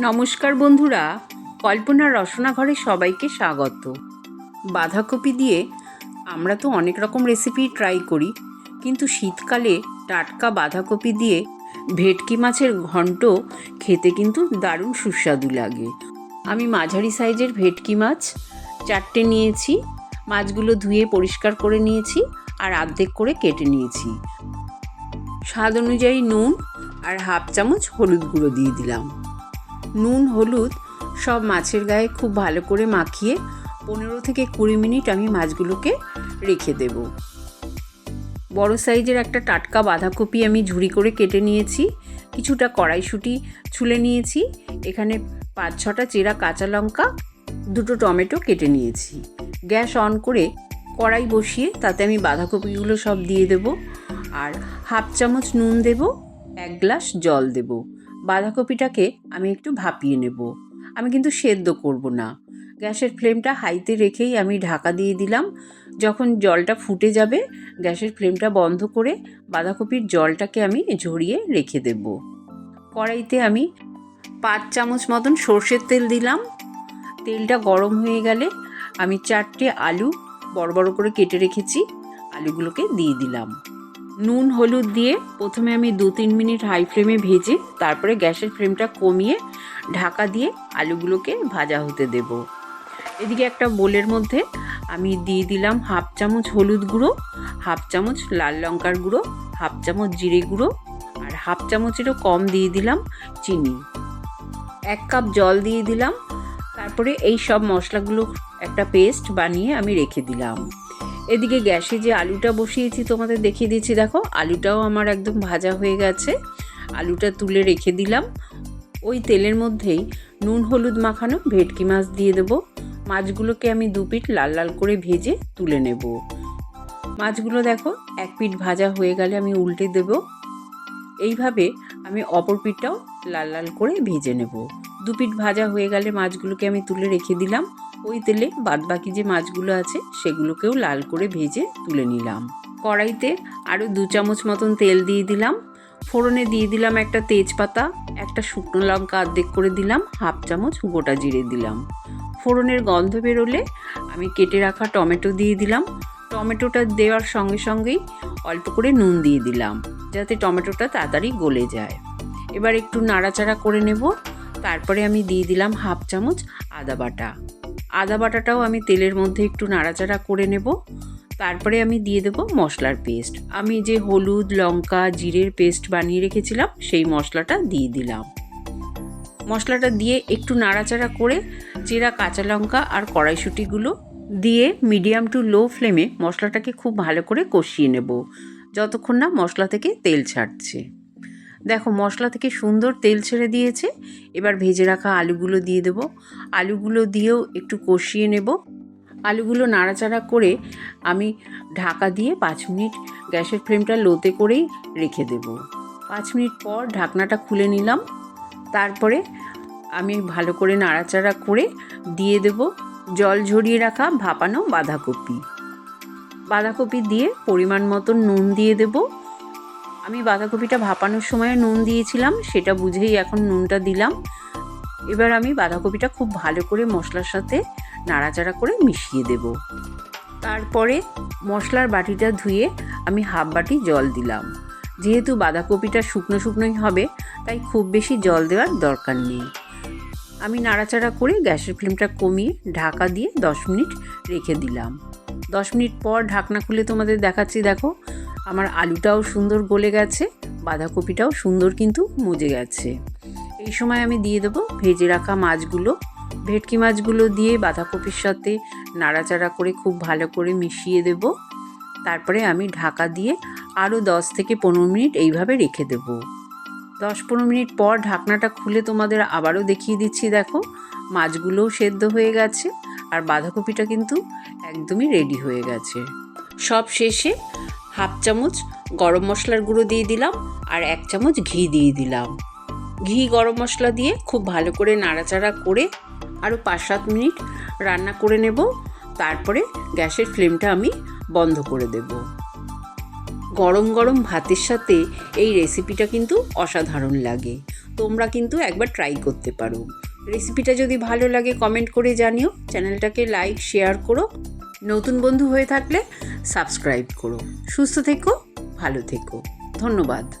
নমস্কার বন্ধুরা কল্পনা রসনা ঘরে সবাইকে স্বাগত। বাঁধাকপি দিয়ে আমরা তো অনেক রকম রেসিপি ট্রাই করি, কিন্তু শীতকালে টাটকা বাঁধাকপি দিয়ে ভেটকি মাছের ঘন্ট খেতে কিন্তু দারুণ সুস্বাদু লাগে। আমি মাঝারি সাইজের ভেটকি মাছ চারটে নিয়েছি, মাছগুলো ধুয়ে পরিষ্কার করে নিয়েছি আর অর্ধেক করে কেটে নিয়েছি। স্বাদ অনুযায়ী নুন আর হাফ চামচ হলুদ গুঁড়ো দিয়ে দিলাম। নুন, হলুদ সব মাছের গায়ে খুব ভালো করে মাখিয়ে পনেরো থেকে কুড়ি মিনিট আমি মাছগুলোকে রেখে দেব। বড় সাইজের একটা টাটকা বাঁধাকপি আমি ঝুড়ি করে কেটে নিয়েছি, কিছুটা কড়াইশুঁটি ছুলে নিয়েছি, এখানে পাঁচ ছটা চেরা কাঁচা লঙ্কা, দুটো টমেটো কেটে নিয়েছি। গ্যাস অন করে কড়াই বসিয়ে তাতে আমি বাঁধাকপিগুলো সব দিয়ে দেব আর হাফ চামচ নুন দেব, এক গ্লাস জল দেব। বাঁধাকপিটাকে আমি একটু ভাপিয়ে নেব। আমি কিন্তু সেদ্ধ করব না। গ্যাসের ফ্লেমটা হাইতে রেখেই আমি ঢাকা দিয়ে দিলাম। যখন জলটা ফুটে যাবে, গ্যাসের ফ্লেমটা বন্ধ করে বাঁধাকপির জলটাকে আমি ঝরিয়ে রেখে দেব। কড়াইতে আমি পাঁচ চামচ মতন সর্ষের তেল দিলাম। তেলটা গরম হয়ে গেলে আমি চারটে আলু বড় বড় করে কেটে রেখেছি। আলুগুলোকে দিয়ে দিলাম। নুন, হলুদ দিয়ে প্রথমে আমি দু, তিন মিনিট হাই ফ্লেমে ভেজে তারপরে গ্যাসের ফ্লেমটা কমিয়ে ঢাকা দিয়ে আলুগুলোকে ভাজা হতে দেব। এদিকে একটা বোলের মধ্যে আমি দিয়ে দিলাম হাফ চামচ হলুদ গুঁড়ো, হাফ চামচ লাল লঙ্কার গুঁড়ো, হাফ চামচ জিরে গুঁড়ো আর হাফ চামচেরও কম দিয়ে দিলাম চিনি। এক কাপ জল দিয়ে দিলাম, তারপরে এই সব মশলাগুলো একটা পেস্ট বানিয়ে আমি রেখে দিলাম। এদিকে গ্যাসে যে আলুটা বসিয়েছি, তোমাদের দেখিয়ে দিচ্ছি। দেখো, আলুটাও আমার একদম ভাজা হয়ে গেছে। আলুটা তুলে রেখে দিলাম। ওই তেলের মধ্যেই নুন, হলুদ মাখানো ভেটকি মাছ দিয়ে দেবো। মাছগুলোকে আমি দু পিঠ লাল লাল করে ভেজে তুলে নেব। মাছগুলো দেখো, এক পিঠ ভাজা হয়ে গেলে আমি উল্টে দেব। এইভাবে আমি অপর পিঠটাও লাল লাল করে ভেজে নেব। দু পিঠ ভাজা হয়ে গেলে মাছগুলোকে আমি তুলে রেখে দিলাম। ওই তেলে বাদবাকি যে মাছগুলো আছে, সেগুলোকেও লাল করে ভেজে তুলে নিলাম। কড়াইতে আরও দু চামচ মতন তেল দিয়ে দিলাম। ফোড়নে দিয়ে দিলাম একটা তেজপাতা, একটা শুকনো লঙ্কা অর্ধেক করে দিলাম, হাফ চামচ গোটা জিরে দিলাম। ফোড়নের গন্ধ বেরোলে আমি কেটে রাখা টমেটো দিয়ে দিলাম। টমেটোটা দেওয়ার সঙ্গে সঙ্গেই অল্প করে নুন দিয়ে দিলাম, যাতে টমেটোটা তাড়াতাড়ি গলে যায়। এবার একটু নাড়াচাড়া করে নেব। তারপরে আমি দিয়ে দিলাম হাফ চামচ আদা বাটা। আদা বাটাটাও আমি তেলের মধ্যে একটু নাড়াচাড়া করে নেব। তারপরে আমি দিয়ে দেব মশলার পেস্ট। আমি যে হলুদ, লঙ্কা, জিরের পেস্ট বানিয়ে রেখেছিলাম, সেই মশলাটা দিয়ে দিলাম। মশলাটা দিয়ে একটু নাড়াচাড়া করে চেরা কাঁচা লঙ্কা আর কড়াইশুঁটিগুলো দিয়ে মিডিয়াম টু লো ফ্লেমে মশলাটাকে খুব ভালো করে কষিয়ে নেব, যতক্ষণ না মশলা থেকে তেল ছাড়ছে। দেখো, মশলা থেকে সুন্দর তেল ছেড়ে দিয়েছে। এবার ভেজে রাখা আলুগুলো দিয়ে দেব। আলুগুলো দিয়েও একটু কষিয়ে নেব। আলুগুলো নাড়াচাড়া করে আমি ঢাকা দিয়ে পাঁচ মিনিট গ্যাসের ফ্লেমটা লোতে করেই রেখে দেব। পাঁচ মিনিট পর ঢাকনাটা খুলে নিলাম। তারপরে আমি ভালো করে নাড়াচাড়া করে দিয়ে দেব জল ঝরিয়ে রাখা ভাপানো বাঁধাকপি। বাঁধাকপি দিয়ে পরিমাণ মতো নুন দিয়ে দেব। আমি বাঁধাকপিটা ভাপানোর সময় নুন দিয়েছিলাম, সেটা বুঝেই এখন নুনটা দিলাম। এবার আমি বাঁধাকপিটা খুব ভালো করে মশলার সাথে নাড়াচাড়া করে মিশিয়ে দেব। তারপরে মশলার বাটিটা ধুয়ে আমি হাফ বাটি জল দিলাম। যেহেতু বাঁধাকপিটা শুকনো শুকনোই হবে, তাই খুব বেশি জল দেওয়ার দরকার নেই। আমি নাড়াচাড়া করে গ্যাসের ফ্লেমটা কমিয়ে ঢাকা দিয়ে দশ মিনিট রেখে দিলাম। দশ মিনিট পর ঢাকনা খুলে তোমাদের দেখাচ্ছি, দেখো। আমার আলুটাও সুন্দর গলে গেছে, বাঁধাকপিটাও সুন্দর কিন্তু মজে গেছে। এই সময় আমি দিয়ে দেবো ভেজে রাখা মাছগুলো। ভেটকি মাছগুলো দিয়ে বাঁধাকপির সাথে নাড়াচাড়া করে খুব ভালো করে মিশিয়ে দেব। তারপরে আমি ঢাকা দিয়ে আরও দশ থেকে পনেরো মিনিট এইভাবে রেখে দেব। দশ পনেরো মিনিট পর ঢাকনাটা খুলে তোমাদের আবারও দেখিয়ে দিচ্ছি, দেখো। মাছগুলোও সেদ্ধ হয়ে গেছে, আর বাঁধাকপিটা কিন্তু একদমই রেডি হয়ে গেছে। সব শেষে হাফ চামচ গরম মশলার গুঁড়ো দিয়ে দিলাম আর এক চামচ ঘি দিয়ে দিলাম। ঘি গরম মশলা দিয়ে খুব ভালো করে নাড়াচাড়া করে আরও পাঁচ সাত মিনিট রান্না করে নেব। তারপরে গ্যাসের ফ্লেমটা আমি বন্ধ করে দেব। গরম গরম ভাতের সাথে এই রেসিপিটা কিন্তু অসাধারণ লাগে। তোমরা কিন্তু একবার ট্রাই করতে পারো। রেসিপিটা যদি ভালো লাগে কমেন্ট করে জানিও। চ্যানেলটাকে লাইক শেয়ার করো। নতুন বন্ধু হয়ে থাকলে সাবস্ক্রাইব করো। সুস্থ থেকো, ভালো থেকো। ধন্যবাদ।